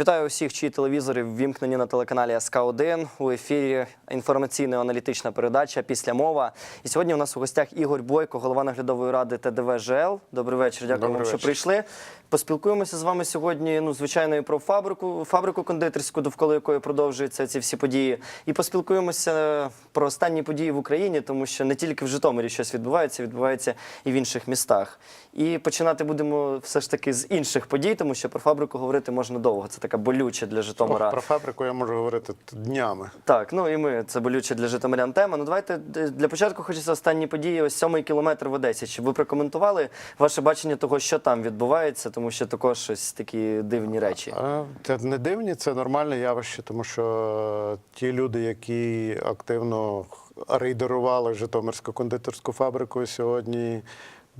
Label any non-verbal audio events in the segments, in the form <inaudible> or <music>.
Вітаю усіх, чиї телевізори ввімкнені на телеканалі СК 1 у ефірі інформаційно-аналітична передача після мова. І сьогодні у нас у гостях Ігор Бойко, голова наглядової ради ТДВ ЖЛ. Добрий вечір, дякую Добрий вам, що вечір. прийшли. Поспілкуємося з вами сьогодні. Ну, звичайно, і про фабрику, фабрику кондитерську, довкола якої продовжуються ці всі події. І поспілкуємося про останні події в Україні, тому що не тільки в Житомирі щось відбувається, відбувається і в інших містах. І починати будемо все ж таки з інших подій, тому що про фабрику говорити можна довго. Це така болюча для Житомира. Ох, про фабрику я можу говорити днями. Так, ну і ми це болюче для житомирян тема. Ну давайте для початку хочеться останні події. Ось сьомий кілометр в Одесі. Щоб ви прокоментували ваше бачення того, що там відбувається, тому що також щось такі дивні речі. Це не дивні, це нормальне явище, тому що ті люди, які активно рейдерували Житомирську кондитерську фабрику, сьогодні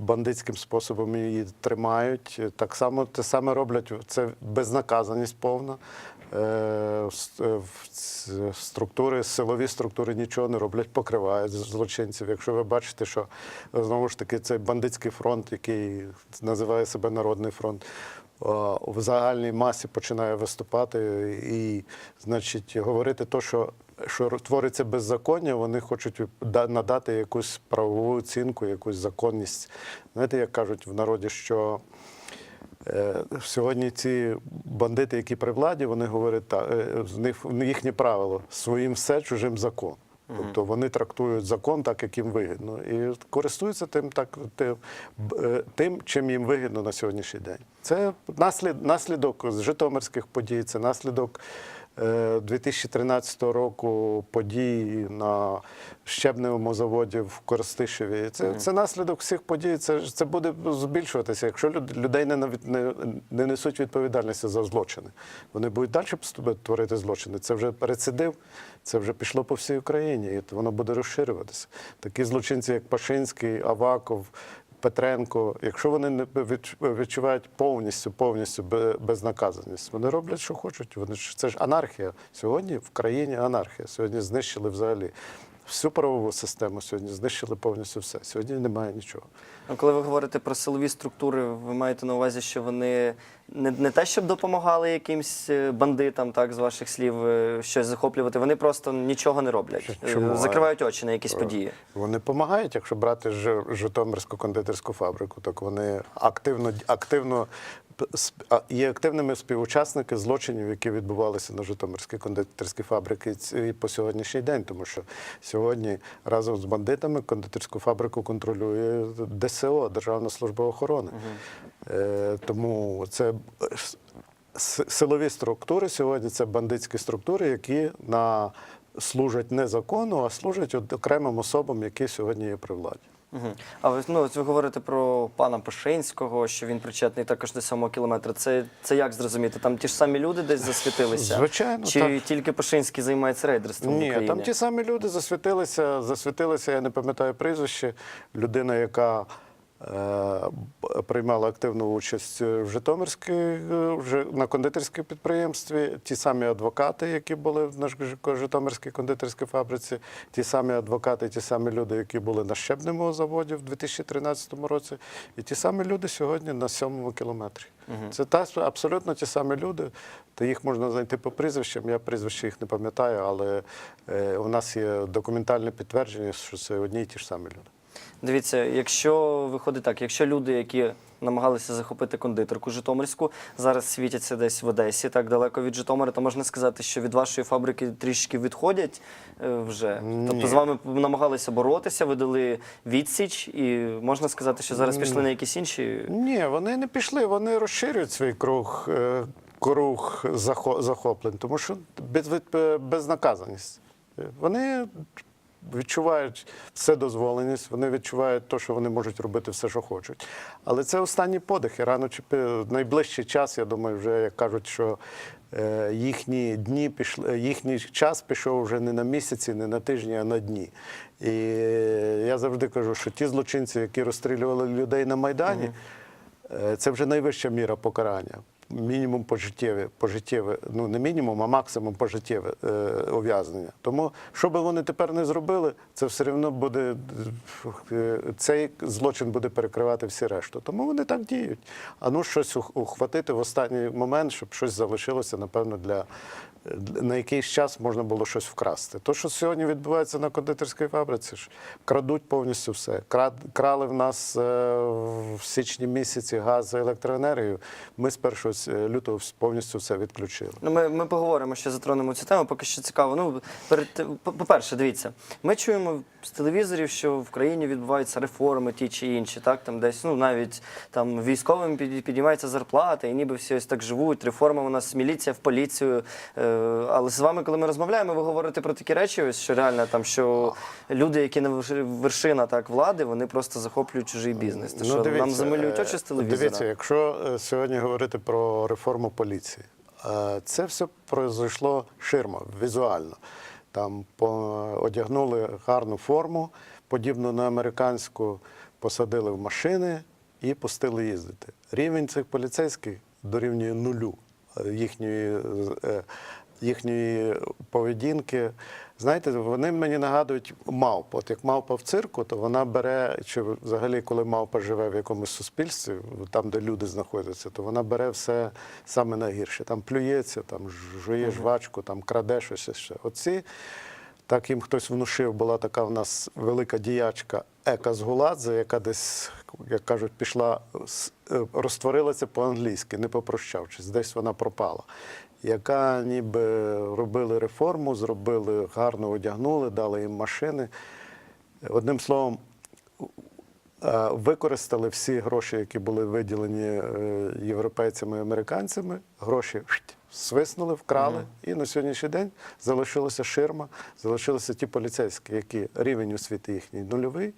бандитським способом її тримають. Так само те саме роблять. Це безнаказаність повна. Е, е, Структури, силові структури нічого не роблять, покривають злочинців. Якщо ви бачите, що знову ж таки цей бандитський фронт, який називає себе Народний фронт, в загальній масі починає виступати і, значить, говорити то, що. Що твориться беззаконня, вони хочуть надати якусь правову оцінку, якусь законність. Знаєте, як кажуть в народі, що Е, Сьогодні ці бандити, які при владі, вони говорять, та, е, з них їхнє правило своїм все, чужим закон. Тобто вони трактують закон так, як їм вигідно, і користуються тим, так, тим, е, тим, чим їм вигідно на сьогоднішній день. Це наслід, наслідок з житомирських подій, це наслідок е, 2013 року подій на щебневому заводі в Коростишеві. Це, це наслідок всіх подій. Це, це буде збільшуватися, якщо люд- людей не, не, не несуть відповідальності за злочини. Вони будуть далі творити злочини. Це вже рецидив, це вже пішло по всій Україні, і воно буде розширюватися. Такі злочинці, як Пашинський, Аваков. Петренко, якщо вони не відч- відчувають повністю, повністю бе- безнаказаність, вони роблять, що хочуть. Вони ж це ж анархія. Сьогодні в країні анархія. Сьогодні знищили взагалі всю правову систему. Сьогодні знищили повністю все. Сьогодні немає нічого. А Коли ви говорите про силові структури, ви маєте на увазі, що вони не, не те, щоб допомагали якимсь е, бандитам, так з ваших слів, е, щось захоплювати, вони просто нічого не роблять, Е, Чому? закривають очі на якісь події. Вони допомагають, якщо брати Житомирську кондитерську фабрику, так вони активно, активно є активними співучасники злочинів, які відбувалися на Житомирській кондитерській фабриці і по сьогоднішній день, тому що сьогодні разом з бандитами кондитерську фабрику контролює ДСО, Державна служба охорони. Е, тому це силові структури сьогодні це бандитські структури, які на служать не закону, а служать окремим особам, які сьогодні є при владі. Угу. А ви ну ви говорите про пана Пашинського, що він причетний також до самого кілометра. Це, це як зрозуміти? Там ті ж самі люди десь засвітилися? Звичайно, Чи так. тільки Пашинський займається рейдерством в Україні? там ті самі люди засвітилися, засвітилися, я не пам'ятаю прізвище, людина, яка приймала активну участь в Житомирській, е, на кондитерському підприємстві, ті самі адвокати, які були на Житомирській кондитерській фабриці, ті самі адвокати, ті самі люди, які були на щебному заводі в 2013 році, і ті самі люди сьогодні на сьомому кілометрі. Це та, абсолютно ті самі люди. Та їх можна знайти по прізвищам. Я прізвища їх не пам'ятаю, але е, у нас є документальне підтвердження, що це одні й ті ж самі люди. Дивіться, якщо виходить так, якщо люди, які намагалися захопити кондитерку Житомирську, зараз світяться десь в Одесі, так далеко від Житомира, то можна сказати, що від вашої фабрики трішки відходять е, вже. Тобто з вами намагалися боротися, ви дали відсіч, і можна сказати, що зараз пішли на якісь інші. Ні, вони не пішли, вони розширюють свій круг, е, круг захо- захоплень, тому що без, безнаказаність. Е, Вони відчувають вседозволеність, вони відчувають те, що вони можуть робити все, що хочуть. Але це останні подихи. Рано чи найближчий час, я думаю, вже як кажуть, що е, їхні дні пішли, їхній час пішов вже не на місяці, не на тижні, а на дні. І я завжди кажу, що ті злочинці, які розстрілювали людей на Майдані, е, це вже найвища міра покарання. Мінімум пожиттєве, пожиттєве, ну не мінімум, а максимум пожиттєве е, ув'язнення. Тому, що би вони тепер не зробили, це все одно буде е, цей злочин буде перекривати всі решту. Тому вони так діють. А ну щось ухватити в останній момент, щоб щось залишилося, напевно, для. На якийсь час можна було щось вкрасти. То, що сьогодні відбувається на кондитерській фабриці, ж крадуть повністю все. Крали в нас е, в січні місяці газ електроенергію. Ми з 1 лютого повністю все відключили. Ну, ми, ми поговоримо ще затронемо цю тему, поки що цікаво. Ну, перед по- по-перше, дивіться, ми чуємо з телевізорів, що в країні відбуваються реформи ті чи інші, так там десь ну навіть там військовим під- піднімається зарплата, і ніби всі ось так живуть. Реформа у нас міліція в поліцію. Але з вами, коли ми розмовляємо, ви говорите про такі речі, ось що реально там, що люди, які на верши- вершина так влади, вони просто захоплюють чужий бізнес. Те, що нам замилюють е, очі з телевізора. Дивіться, якщо е, сьогодні говорити про реформу поліції, е, це все произойшло ширма, візуально. Там одягнули гарну форму, подібну на американську, посадили в машини і пустили їздити. Рівень цих поліцейських дорівнює нулю їхньої, їхньої поведінки. Знаєте, вони мені нагадують мавп. От як мавпа в цирку, то вона бере, чи взагалі, коли мавпа живе в якомусь суспільстві, там, де люди знаходяться, то вона бере все саме найгірше. Там плюється, там жує жвачку, там краде щось ще. Оці, так їм хтось внушив, була така в нас велика діячка Ека Згуладзе, яка десь, як кажуть, пішла, е, розтворилася по-англійськи, не попрощавшись, десь вона пропала. Яка ніби робили реформу, зробили гарно одягнули, дали їм машини. Одним словом, е, використали всі гроші, які були виділені е, європейцями і американцями. Гроші свиснули, вкрали. І на сьогоднішній день залишилася ширма, залишилися ті поліцейські, які рівень освіти їхній нульовий.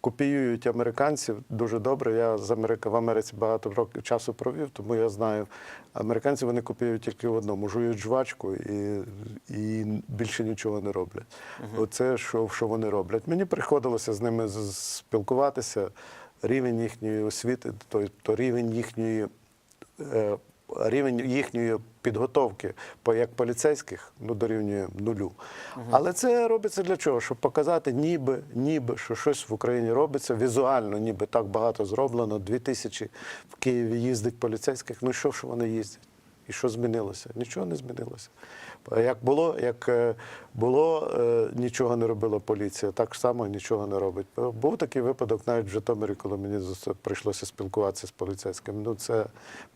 Копіюють американців дуже добре. Я з Америки в Америці багато років часу провів, тому я знаю. Американці вони копіюють тільки в одному: жують жвачку і, і більше нічого не роблять. Оце що, що вони роблять. Мені приходилося з ними спілкуватися. Рівень їхньої освіти, то, то рівень їхньої е, рівень їхньої підготовки як поліцейських ну, дорівнює нулю. Але це робиться для чого? Щоб показати, ніби, ніби, що щось в Україні робиться, візуально, ніби так багато зроблено. Дві тисячі в Києві їздить поліцейських. Ну що ж вони їздять? І що змінилося? Нічого не змінилося. Як було, як е, було, е, нічого не робила поліція, так само нічого не робить. Був такий випадок навіть в Житомирі, коли мені прийшлося спілкуватися з поліцейським. Ну, це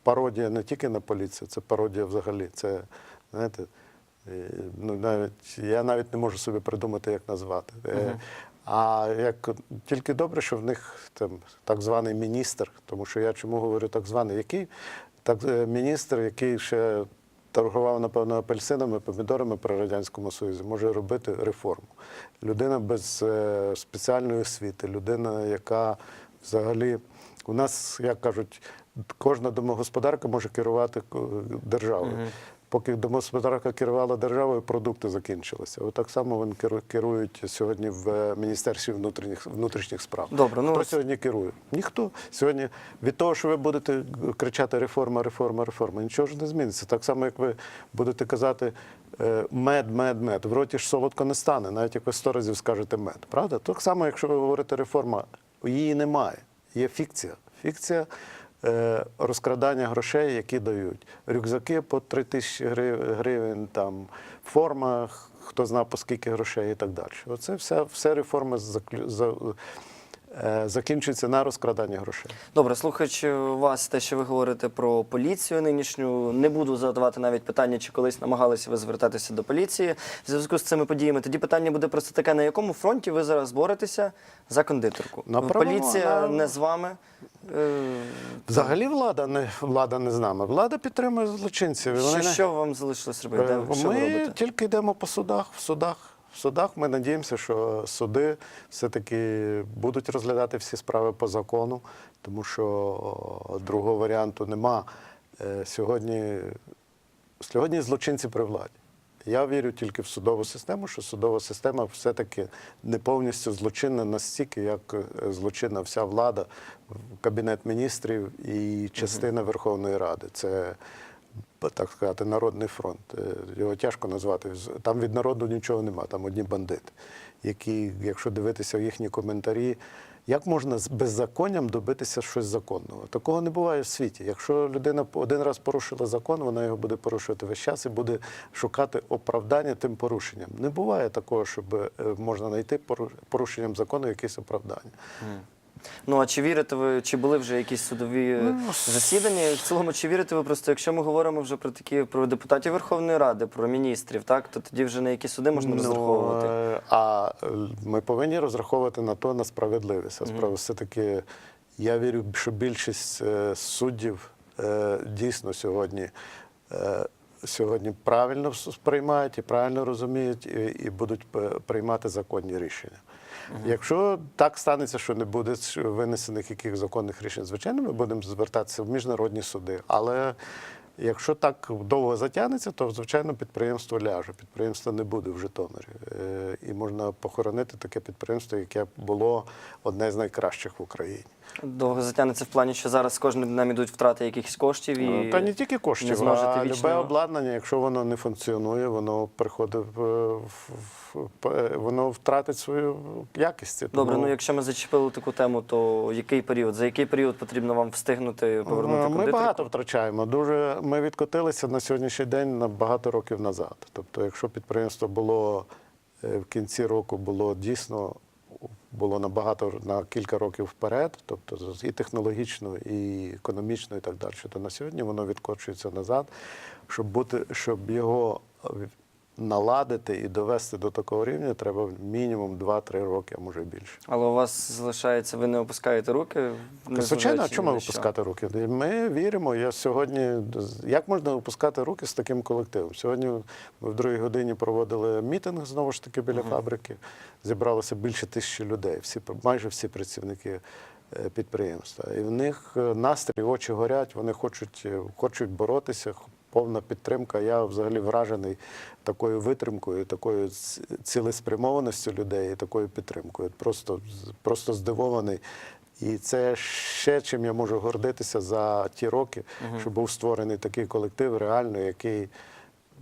пародія не тільки на поліцію, це пародія взагалі. Це, знаєте, е, ну, навіть, я навіть не можу собі придумати, як назвати. Е, А як тільки добре, що в них там так званий міністр, тому що я чому говорю так званий, який так міністр, який ще торгував, напевно, апельсинами, помідорами при Радянському Союзі, може робити реформу. Людина без е, спеціальної освіти, людина, яка взагалі у нас, як кажуть, кожна домогосподарка може керувати державою. Поки домогосподарка керувала державою, продукти закінчилися. От так само вони керу- керують сьогодні в е, Міністерстві внутрішніх, внутрішніх справ. Добре, ну Хто сьогодні керує? Ніхто. Сьогодні від того, що ви будете кричати реформа, реформа, реформа, нічого ж не зміниться. Так само, як ви будете казати е, мед, мед, мед. В роті ж солодко не стане, навіть як ви сто разів скажете мед. Правда? Так само, якщо ви говорите реформа, її немає. Є фікція. Фікція розкрадання грошей, які дають. Рюкзаки по 3 тисячі гривень, там, форма, хто знає по скільки грошей і так далі. Оце вся, все реформи е, закінчується на розкраданні грошей. Добре, слухаючи вас, те, що ви говорите про поліцію нинішню, не буду задавати навіть питання, чи колись намагалися ви звертатися до поліції в зв'язку з цими подіями. Тоді питання буде просто таке: на якому фронті ви зараз боретеся за кондитерку? На Поліція на- не з вами. Е, Взагалі влада не, влада не з нами. Влада підтримує злочинців. Що, вони що вам залишилось робити? Е, Де- що ви Ми робите? тільки йдемо по судах. В судах. В судах ми надіємося, що суди все-таки будуть розглядати всі справи по закону, тому що другого варіанту нема. Е, Сьогодні, сьогодні злочинці при владі. Я вірю тільки в судову систему, що судова система все-таки не повністю злочинна настільки, як е, злочинна вся влада, кабінет міністрів і частина Верховної Ради. Це так сказати, народний фронт. Е, Його тяжко назвати. Там від народу нічого нема, там одні бандити, які, якщо дивитися їхні коментарі, як можна з беззаконням добитися щось законного? Такого не буває в світі. Якщо людина один раз порушила закон, вона його буде порушувати весь час і буде шукати оправдання тим порушенням. Не буває такого, щоб е, можна знайти порушенням закону якесь оправдання. Ну а чи вірите ви, чи були вже якісь судові е, Ну, засідання? І в цілому, чи вірите ви просто, якщо ми говоримо вже про такі про депутатів Верховної Ради, про міністрів, так то тоді вже на які суди можна розраховувати? е, А е, ми повинні розраховувати на то на справедливість. А справа все-таки я вірю, що більшість е, суддів е, дійсно сьогодні. е, Сьогодні правильно сприймають і правильно розуміють, і, і будуть п- приймати законні рішення. Якщо так станеться, що не буде винесених яких законних рішень, звичайно, ми будемо звертатися в міжнародні суди. Але якщо так довго затягнеться, то звичайно підприємство ляже. Підприємства не буде в Житомирі. Е, І можна похоронити таке підприємство, яке було одне з найкращих в Україні. Довго затягнеться в плані, що зараз кожним днем ідуть втрати якихось коштів і Ну, Та не тільки коштів, зможете а вічно- любе обладнання, якщо воно не функціонує, воно приходить в- п- воно втратить свою якість. Добре, ну якщо ми зачепили таку тему, то який період? За який період потрібно вам встигнути повернути Ми кондитерку? багато втрачаємо. Дуже ми відкотилися на сьогоднішній день на багато років назад. Тобто, якщо підприємство було е, в кінці року було дійсно було набагато на кілька років вперед, тобто і технологічно, і економічно, і так далі, то на сьогодні воно відкочується назад, щоб бути, щоб його наладити і довести до такого рівня, треба мінімум 2-3 роки, а може більше. Але у вас залишається, ви не опускаєте руки? Звичайно, а чому випускати руки? Ми віримо. Я сьогодні як можна випускати руки з таким колективом? Сьогодні ми в другій годині проводили мітинг знову ж таки біля фабрики. Зібралося більше тисячі людей, всі майже всі працівники е, підприємства. І в них е, настрій, очі горять, вони хочуть, е, хочуть боротися. Повна підтримка. Я взагалі вражений такою витримкою, такою цілеспрямованістю людей і такою підтримкою. Просто, просто здивований. І це ще чим я можу гордитися за ті роки, що був створений такий колектив, реально, який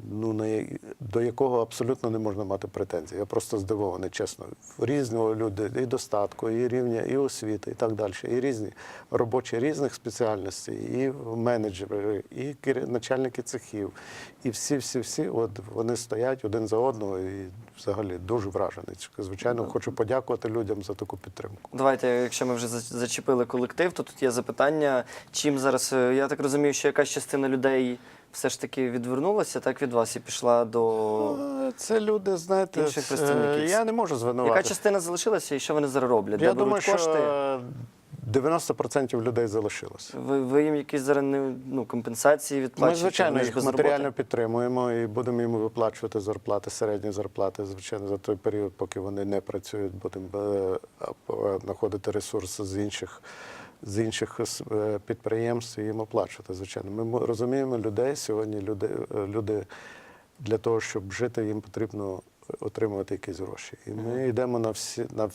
ну на до якого абсолютно не можна мати претензій. Я просто здивований, чесно. Різного люди і достатку, і рівня, і освіти, і так далі. І різні робочі різних спеціальностей, і менеджери, і начальники цехів, і всі, всі, всі, от вони стоять один за одного, і взагалі дуже вражений. Звичайно, хочу подякувати людям за таку підтримку. Давайте, якщо ми вже зачепили колектив, то тут є запитання, чим зараз, е, я так розумію, що якась частина людей все ж таки відвернулася, так від вас і пішла до. Е, Це люди, знаєте, Інших представників. я не можу звинуватити. Яка частина залишилася і що вони зараз роблять? Я Де беруть думаю, що кошти? е, 90% людей залишилося. Ви, ви їм якісь зараз не- ну, компенсації відплачуєте? Ми, звичайно, Вони ж їх без матеріально роботи. підтримуємо і будемо їм виплачувати зарплати, середні зарплати. Звичайно, за той період, поки вони не працюють, будемо е, е, знаходити ресурси з інших. З інших е, підприємств і їм оплачувати. Звичайно, ми розуміємо людей сьогодні. Люди, е, люди для того, щоб жити, їм потрібно отримувати якісь гроші. І ми йдемо на всі на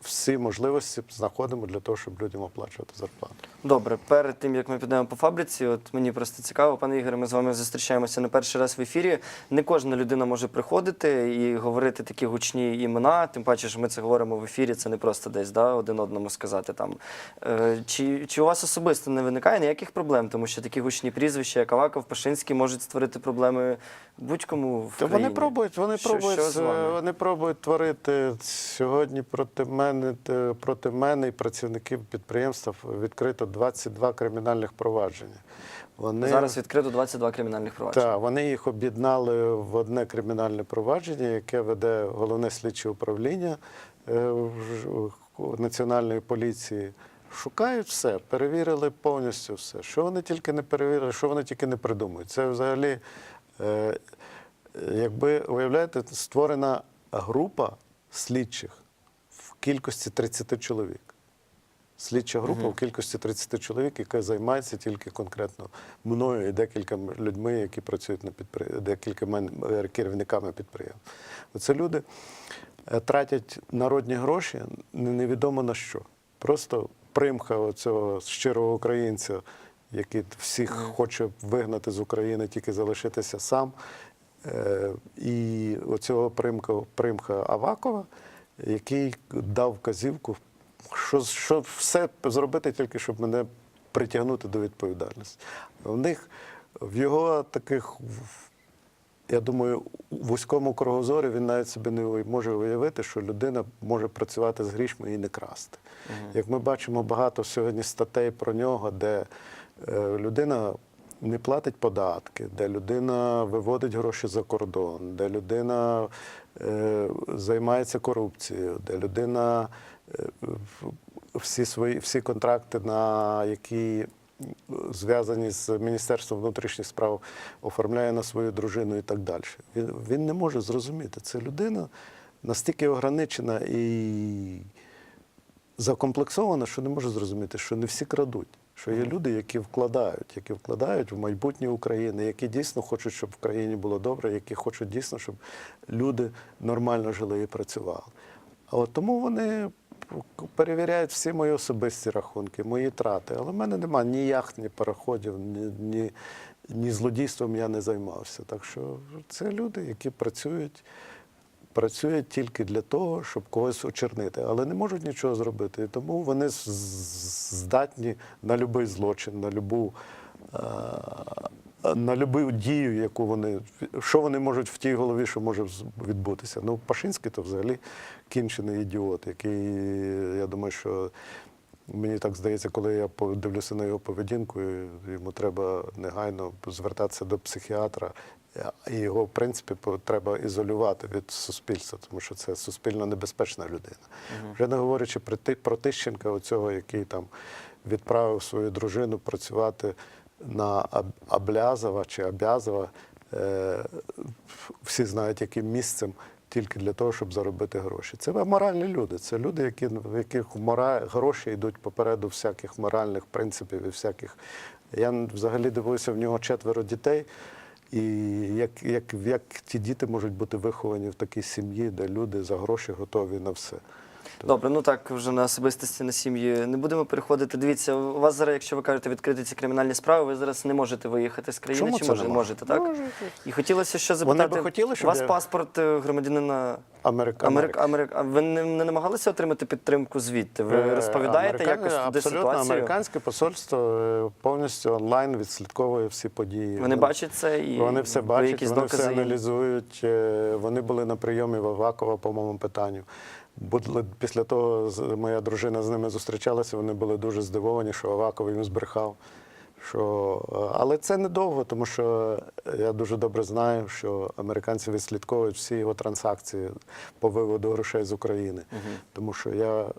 всі можливості, знаходимо для того, щоб людям оплачувати зарплату. Добре, перед тим як ми підемо по фабриці, от мені просто цікаво, пане Ігоре, ми з вами зустрічаємося не перший раз в ефірі. Не кожна людина може приходити і говорити такі гучні імена. Тим паче, що ми це говоримо в ефірі, це не просто десь да, один одному сказати там. Е, чи, чи у вас особисто не виникає ніяких проблем, тому що такі гучні прізвища, як Аваков, Пашинський, можуть створити проблеми будь-кому в Та країні? вони пробують, вони Що- пробують, що вони пробують творити сьогодні проти мене, проти мене і працівників підприємства відкрито 22 кримінальних провадження. Вони Зараз відкрито 22 кримінальних провадження. та, вони їх об'єднали в одне кримінальне провадження, яке веде головне слідче управління е, національної поліції. Шукають все, перевірили повністю все. Що вони тільки не перевірили, що вони тільки не придумують. Це взагалі, е, якби уявляєте, створена група слідчих в кількості 30 чоловік. Слідча група в кількості 30 чоловік, яка займається тільки конкретно мною і декількома людьми, які працюють на підприємстві, декількома керівниками підприємств. Це люди е, тратять народні гроші невідомо на що. Просто примха цього щирого українця, який всіх хоче вигнати з України, тільки залишитися сам. Е, І оцього примха, примха Авакова, який дав вказівку, що, що все зробити тільки, щоб мене притягнути до відповідальності. В них в його таких, я думаю, у вузькому кругозорі він навіть собі не може уявити, що людина може працювати з грішми і не красти. Як ми бачимо багато сьогодні статей про нього, де е, людина не платить податки, де людина виводить гроші за кордон, де людина е, займається корупцією, де людина всі свої всі контракти, на які зв'язані з Міністерством внутрішніх справ, оформляє на свою дружину і так далі. Він, він не може зрозуміти. Це людина настільки ограничена і закомплексована, що не може зрозуміти, що не всі крадуть. Що є люди, які вкладають, які вкладають в майбутнє України, які дійсно хочуть, щоб в країні було добре, які хочуть дійсно, щоб люди нормально жили і працювали. А от тому вони перевіряють всі мої особисті рахунки, мої трати. Але в мене немає ні яхт, ні пароходів, ні, ні, ні злодійством я не займався. Так що це люди, які працюють працюють тільки для того, щоб когось очернити, але не можуть нічого зробити. І тому вони здатні на будь-який злочин, на любу. Е, На любу дію, яку вони що вони можуть в тій голові, що може відбутися. Ну, Пашинський то взагалі кінчений ідіот, який я думаю, що мені так здається, коли я дивлюся на його поведінку, йому треба негайно звертатися до психіатра. І його, в принципі, треба ізолювати від суспільства, тому що це суспільно небезпечна людина. Вже не говорячи про Тищенка, оцього, який там відправив свою дружину працювати на Аблязова чи Абязова. Е, всі знають, яким місцем, тільки для того, щоб заробити гроші. Це моральні люди. Це люди, які, в яких гроші йдуть попереду всяких моральних принципів і всяких. Я взагалі дивуюся, в нього четверо дітей. І як, як, як ті діти можуть бути виховані в такій сім'ї, де люди за гроші готові на все. Добре, ну так вже на особистості на сім'ї не будемо переходити. Дивіться, у вас зараз, якщо ви кажете, відкрити ці кримінальні справи, ви зараз не можете виїхати з країни. Чому чи це може, не можете, так? Можете. І хотілося ще Вони запитати. би хотіли, щоб у вас я- паспорт е, громадянина Америка, Америк, Америк, а ви не, не намагалися отримати підтримку звідти? Ви Е, розповідаєте американ- якось туди абсолютно ситуацію? американське посольство е, повністю онлайн відслідковує всі події. Вони бачать це і Вони все ви бачать, якісь вони докази все аналізують. Е, Вони були на прийомі в Авакова по моєму питанню. Були- Після того моя дружина з ними зустрічалася, вони були дуже здивовані, що Аваков їм збрехав. Що, е, але це недовго, тому що я дуже добре знаю, що американці відслідковують всі його транзакції по виводу грошей з України. Тому що я е,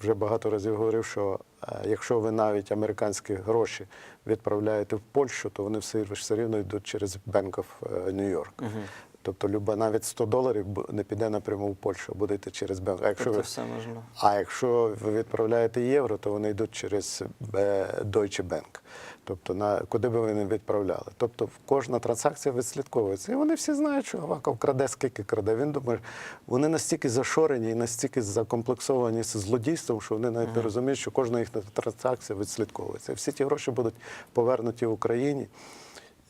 вже багато разів говорив, що е, якщо ви навіть американські гроші відправляєте в Польщу, то вони все, все рівно йдуть через Bank of New York. Тобто люба, навіть 100 доларів не піде напряму в Польщу, а буде йти через. А якщо Тобто ви все можна. а якщо ви відправляєте євро, то вони йдуть через е, Deutsche Bank. Тобто, на куди би ви не відправляли. Тобто кожна транзакція відслідковується. І вони всі знають, що Аваков краде, скільки краде. Він думає, вони настільки зашорені і настільки закомплексовані з злодійством, що вони навіть не розуміють, що кожна їхня транзакція відслідковується. І всі ті гроші будуть повернуті в Україні.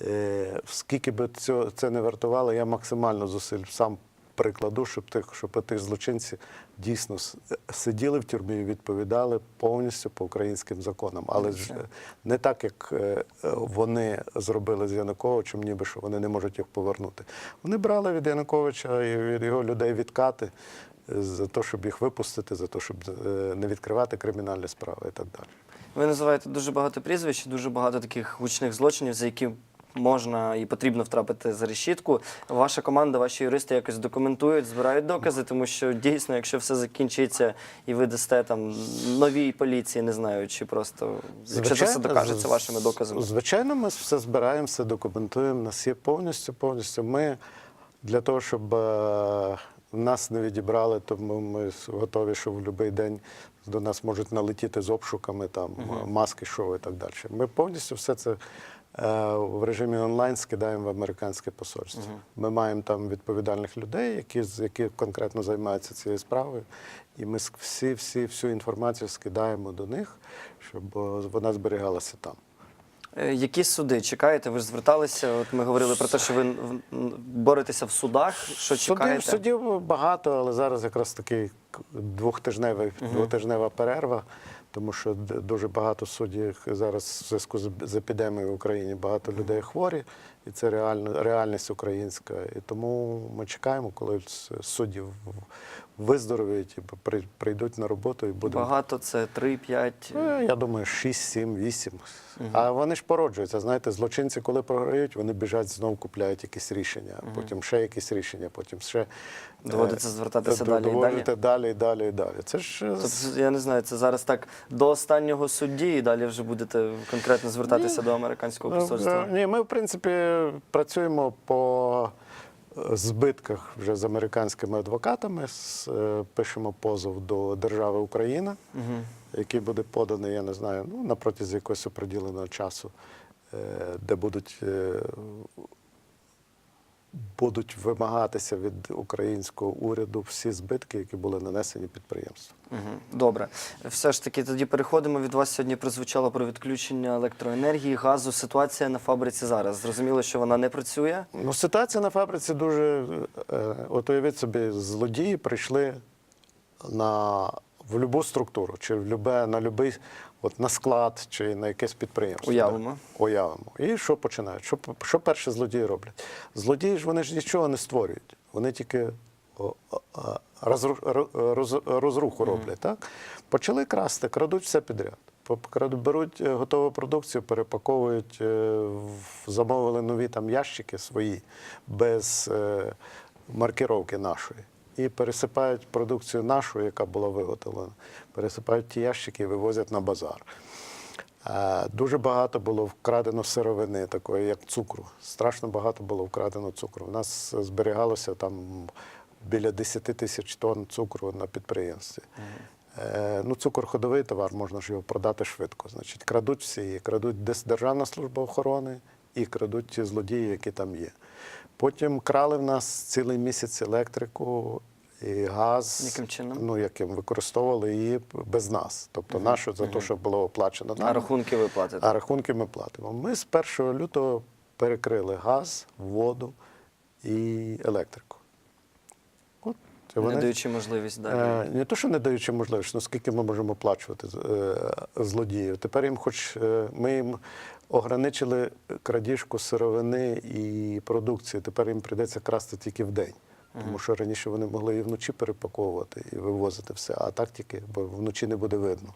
Е, Скільки би це не вартувало, я максимально зусиль сам прикладу, щоб тих, щоб ті злочинці дійсно сиділи в тюрмі і відповідали повністю по українським законам. Але ж е, не так, як е, вони зробили з Януковичем, ніби що вони не можуть їх повернути. Вони брали від Януковича і від його людей відкати за те, щоб їх випустити, за те, щоб не відкривати кримінальні справи і так далі. Ви називаєте дуже багато прізвищ, дуже багато таких гучних злочинів, за які можна і потрібно втрапити за решітку. Ваша команда, ваші юристи якось документують, збирають докази, тому що дійсно, якщо все закінчиться і ви дасте там новій поліції, не знаю, чи просто якщо це все докажеться вашими доказами. Звичайно, ми все збираємо, все документуємо. Нас є повністю, повністю. Ми для того, щоб е, нас не відібрали, тому ми готові, що в будь-який день до нас можуть налетіти з обшуками, там маски, шоу і так далі. Ми повністю все це в режимі онлайн скидаємо в американське посольство. Ми маємо там відповідальних людей, які, які конкретно займаються цією справою. І ми всі, всі, всю інформацію скидаємо до них, щоб е, вона зберігалася там. Е, Які суди чекаєте? Ви ж зверталися? От ми говорили про те, що ви боретеся в судах. Що чекаєте? Судів, судів багато, але зараз якраз такий двохтижневий, двотижнева перерва, тому що дуже багато суддів зараз в зв'язку з епідемією в Україні багато людей хворі, і це реальність українська. І тому ми чекаємо, коли с- судді в- виздоровіють і при- прийдуть на роботу і будемо. Багато це 3-5. Е, Я думаю, 6, 7, 8. А вони ж породжуються. Знаєте, злочинці, коли програють, вони біжать знову купляють якісь рішення, потім ще якісь рішення, потім ще е, Доводиться звертатися далі і доводити далі і далі і далі. Це ж е, Тобто, я не знаю, це зараз так до останнього судді, і далі вже будете конкретно звертатися до американського посольства. Е, Ні, ми, в принципі, працюємо по збитках вже з американськими адвокатами. Е, Пишемо позов до держави Україна, який буде поданий, я не знаю, ну, на протязі якогось оприділеного часу, е, де будуть. Будуть вимагатися від українського уряду всі збитки, які були нанесені підприємству. Добре, все ж таки тоді переходимо. Від вас сьогодні прозвучало про відключення електроенергії, газу. Ситуація на фабриці зараз. Зрозуміло, що вона не працює. Ну, ситуація на фабриці дуже. е, От уявіть собі, злодії прийшли на, в будь-яку структуру, чи в любе, на любий, от на склад, чи на якесь підприємство. Уявимо. Да? Уявимо. І що починають? Що, що перші злодії роблять? Злодії ж вони ж нічого не створюють. Вони тільки розруху роблять. Так? Почали красти, крадуть все підряд. Беруть е, готову продукцію, перепаковують, е, замовили нові там ящики свої без е, маркировки нашої. І пересипають продукцію нашу, яка була виготовлена, пересипають ті ящики і вивозять на базар. Е, Дуже багато було вкрадено сировини, такої як цукру. Страшно багато було вкрадено цукру. У нас зберігалося там біля 10 тисяч тонн цукру на підприємстві. Е, Ну, цукор ходовий товар, можна ж його продати швидко. Значить, крадуть всі, крадуть Державна служба охорони, і крадуть ті злодії, які там є. Потім крали в нас цілий місяць електрику і газ, Яким чином? ну яким використовували її без нас. Тобто нашу за те, що було оплачено А рахунки ви платите. а рахунки ми платимо. Ми з 1 лютого перекрили газ, воду і електрику. Це Не даючи можливість далі. Е, Не то, що не даючи можливість, ну скільки ми можемо оплачувати е, злодіїв. Тепер їм, хоч е, ми їм ограничили крадіжку сировини і продукції, тепер їм прийдеться красти тільки в день. Тому що раніше вони могли і вночі перепаковувати і вивозити все, а так тільки, бо вночі не буде видно.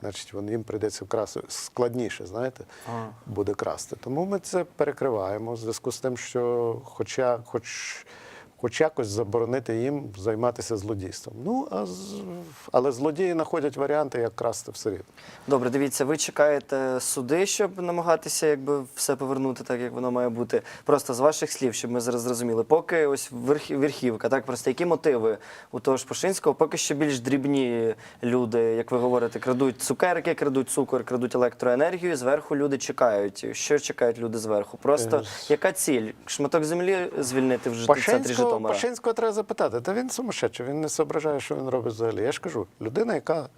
Значить, вони їм прийдеться вкрасти складніше, знаєте, Ага. буде красти. Тому ми це перекриваємо в зв'язку з тим, що хоча, хоч, хоч якось заборонити їм займатися злодійством. Ну, а з, але злодії знаходять варіанти, як красти все рівно. Добре, дивіться, ви чекаєте суди, щоб намагатися якби все повернути так, як воно має бути. Просто з ваших слів, щоб ми зараз зрозуміли. Поки ось верх- верхівка, так просто які мотиви у того ж Пашинського, поки що більш дрібні люди, як ви говорите, крадуть цукерки, крадуть цукор, крадуть електроенергію. Зверху люди чекають. Що чекають люди зверху? Просто Е, яка ціль? Шматок землі звільнити в центрі Пашинського, Житомира? Пашинського треба запитати. Та він сумасшедший, він не зображає, що він робить взагалі. Я ж кажу, людина, яка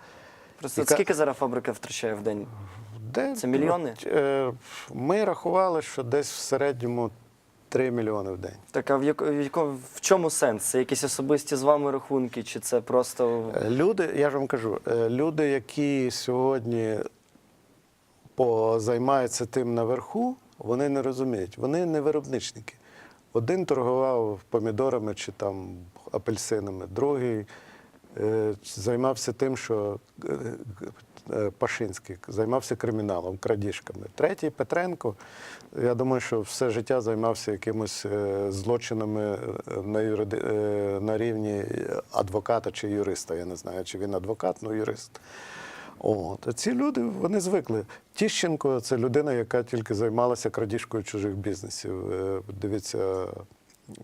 Просто яка- скільки зараз фабрика втрачає в день? де Це мільйони? Е, Ми рахували, що десь в середньому 3 мільйони в день. Так, а в, яко, в, яко, в чому сенс? Це якісь особисті з вами рахунки, чи це просто Люди, я ж вам кажу, е, люди, які сьогодні по- займаються тим наверху, вони не розуміють. Вони не виробничники. Один торгував помідорами чи там апельсинами, другий е, займався тим, що е, е, Пашинський займався криміналом, крадіжками. Третій Петренко, я думаю, що все життя займався якимось злочинами на, юриди, на рівні адвоката чи юриста. Я не знаю, чи він адвокат, ну юрист. От. Ці люди вони звикли. Тіщенко це людина, яка тільки займалася крадіжкою чужих бізнесів. Е, Дивіться,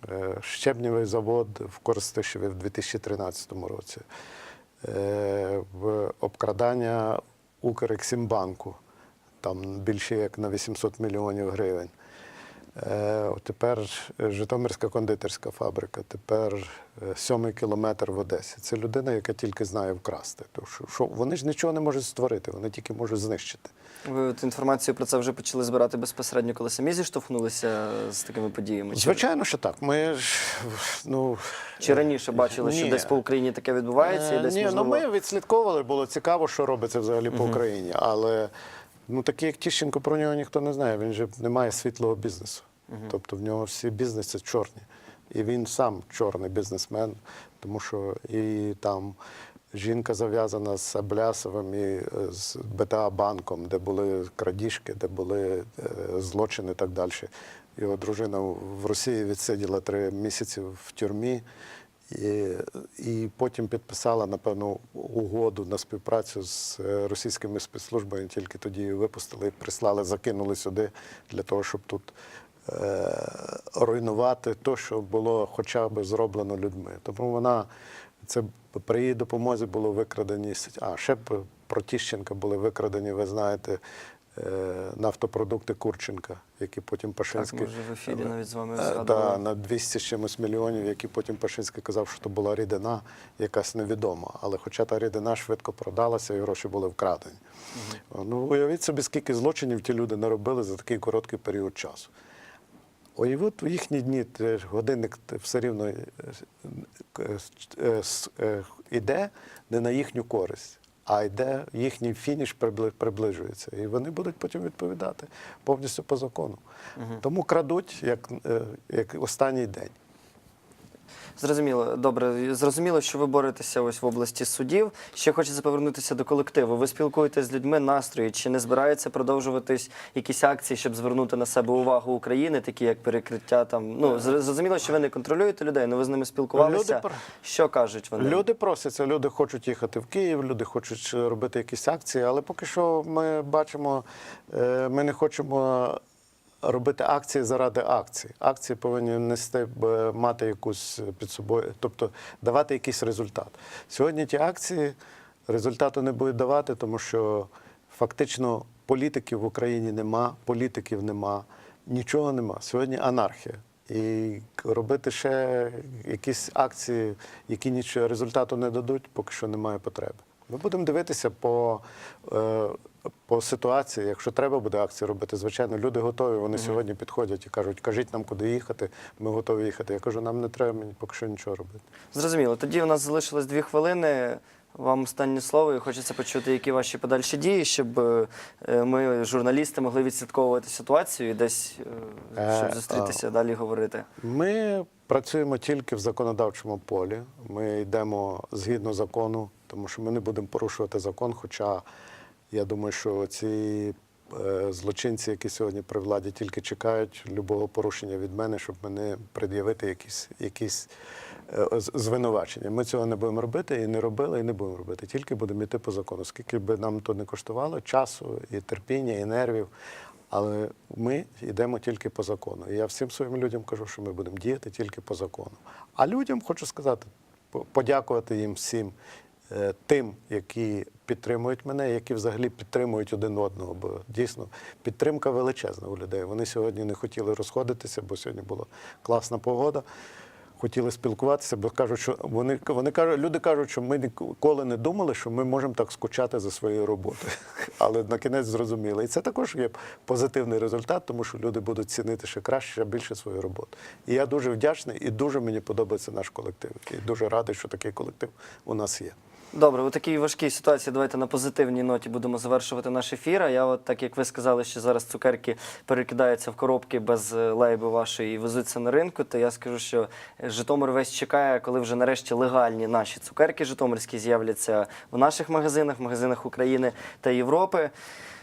е, щебнєвий завод в Коростишеві в 2013 році, е, в обкрадання Укрексімбанку, там більше як на 800 мільйонів гривень. Е, Тепер Житомирська кондитерська фабрика, тепер е, сьомий кілометр в Одесі. Це людина, яка тільки знає вкрасти. Тому що, що вони ж нічого не можуть створити, вони тільки можуть знищити. Ви от інформацію про це вже почали збирати безпосередньо, коли самі зіштовхнулися з такими подіями? Звичайно, що так. Ми ж ну чи раніше бачили, що десь по Україні таке відбувається, і Е, десь Ні, можливо... ну ми відслідковували, було цікаво, що робиться взагалі по Україні. Але ну такий як Тіщенко, про нього ніхто не знає. Він же не має світлого бізнесу. Тобто в нього всі бізнеси чорні. І він сам чорний бізнесмен, тому що і там жінка зав'язана з Аблясовим і е, з БТА банком, де були крадіжки, де були е, злочини і так далі. Його дружина в Росії відсиділа три місяці в тюрмі. І, і потім підписала, напевно, угоду на співпрацю з е, російськими спецслужбами, тільки тоді випустили прислали, закинули сюди для того, щоб тут е, руйнувати те, що було хоча б зроблено людьми. Тому вона це при її допомозі було викрадені. А ще про Тіщенка були викрадені, ви знаєте, нафтопродукти Курченка, які потім Так, Пашинський. ми вже в ефірі навіть з вами Е, згадували. Да, на 200 з чимось мільйонів, які потім Пашинський казав, що то була рідина якась невідома. Але хоча та рідина швидко продалася і гроші були вкрадені. Ну, уявіть собі, скільки злочинів ті люди наробили за такий короткий період часу. Уявіть, у їхні дні годинник все рівно е, е, е, е, іде не на їхню користь, а йде їхній фініш прибли- приближується. І вони будуть потім відповідати повністю по закону. Тому крадуть як, е, як останній день. Зрозуміло, добре. Зрозуміло, що ви боретеся ось в області судів. Ще хочеться повернутися до колективу. Ви спілкуєтесь з людьми настрої. Чи не збираються продовжуватись якісь акції, щоб звернути на себе увагу України, такі як перекриття там? Ну зрозуміло, що ви не контролюєте людей, але ви з ними спілкувалися. Люди Що кажуть вони? Люди просяться, люди хочуть їхати в Київ, люди хочуть е, робити якісь акції, але поки що ми бачимо, е, ми не хочемо робити акції заради акцій. Акції повинні нести мати якусь під собою, тобто давати якийсь результат. Сьогодні ті акції результату не будуть давати, тому що фактично політиків в Україні нема, політиків нема, нічого нема. Сьогодні анархія. І робити ще якісь акції, які нічого результату не дадуть, поки що немає потреби. Ми будемо дивитися по, е, по ситуації. Якщо треба буде акції робити, звичайно, люди готові. Вони сьогодні підходять і кажуть, кажіть нам, куди їхати. Ми готові їхати. Я кажу, нам не треба мені поки що нічого робити. Зрозуміло. Тоді у нас залишилось дві хвилини. Вам останнє слово, і хочеться почути, які ваші подальші дії, щоб е, ми, журналісти, могли відслідковувати ситуацію і десь Е, щоб зустрітися далі говорити. Ми працюємо тільки в законодавчому полі. Ми йдемо згідно закону, тому що ми не будемо порушувати закон. Хоча я думаю, що ці е, злочинці, які сьогодні при владі, тільки чекають любого порушення від мене, щоб мене пред'явити якісь, якісь е, звинувачення. Ми цього не будемо робити і не робили, і не будемо робити. Тільки будемо йти по закону. Скільки би нам то не коштувало часу, і терпіння, і нервів. Але ми йдемо тільки по закону. І я всім своїм людям кажу, що ми будемо діяти тільки по закону. А людям хочу сказати, подякувати їм всім тим, які підтримують мене, які взагалі підтримують один одного. Бо дійсно підтримка величезна у людей. Вони сьогодні не хотіли розходитися, бо сьогодні була класна погода. Хотіли спілкуватися, бо кажуть, що вони, вони кажуть, люди кажуть, що ми ніколи не думали, що ми можемо так скучати за своєю роботою. <laughs> Але на кінець зрозуміли. І це також є позитивний результат, тому що люди будуть цінити ще краще, ще більше свою роботу. І я дуже вдячний і дуже мені подобається наш колектив. І дуже радий, що такий колектив у нас є. Добре, у такій важкій ситуації давайте на позитивній ноті будемо завершувати наш ефір. А я, от так як ви сказали, що зараз цукерки перекидаються в коробки без е, лейби вашої і везуться на ринку, то я скажу, що Житомир весь чекає, коли вже нарешті легальні наші цукерки Житомирські з'являться в наших магазинах, в магазинах України та Європи.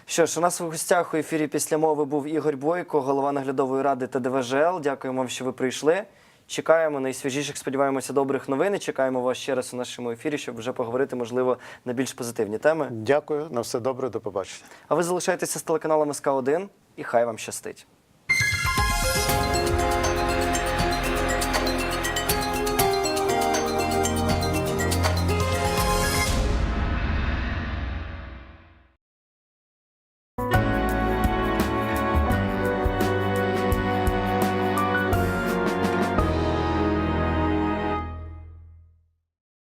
Що ж, у нас в гостях у ефірі після мови був Ігор Бойко, голова наглядової ради ТДВЖЛ. Дякуємо вам, що ви прийшли. Чекаємо найсвіжіших, сподіваємося, добрих новин. і Чекаємо вас ще раз у нашому ефірі, щоб вже поговорити, можливо, на більш позитивні теми. Дякую, на все добре, до побачення. А ви залишайтеся з телеканалом СК 1 і хай вам щастить.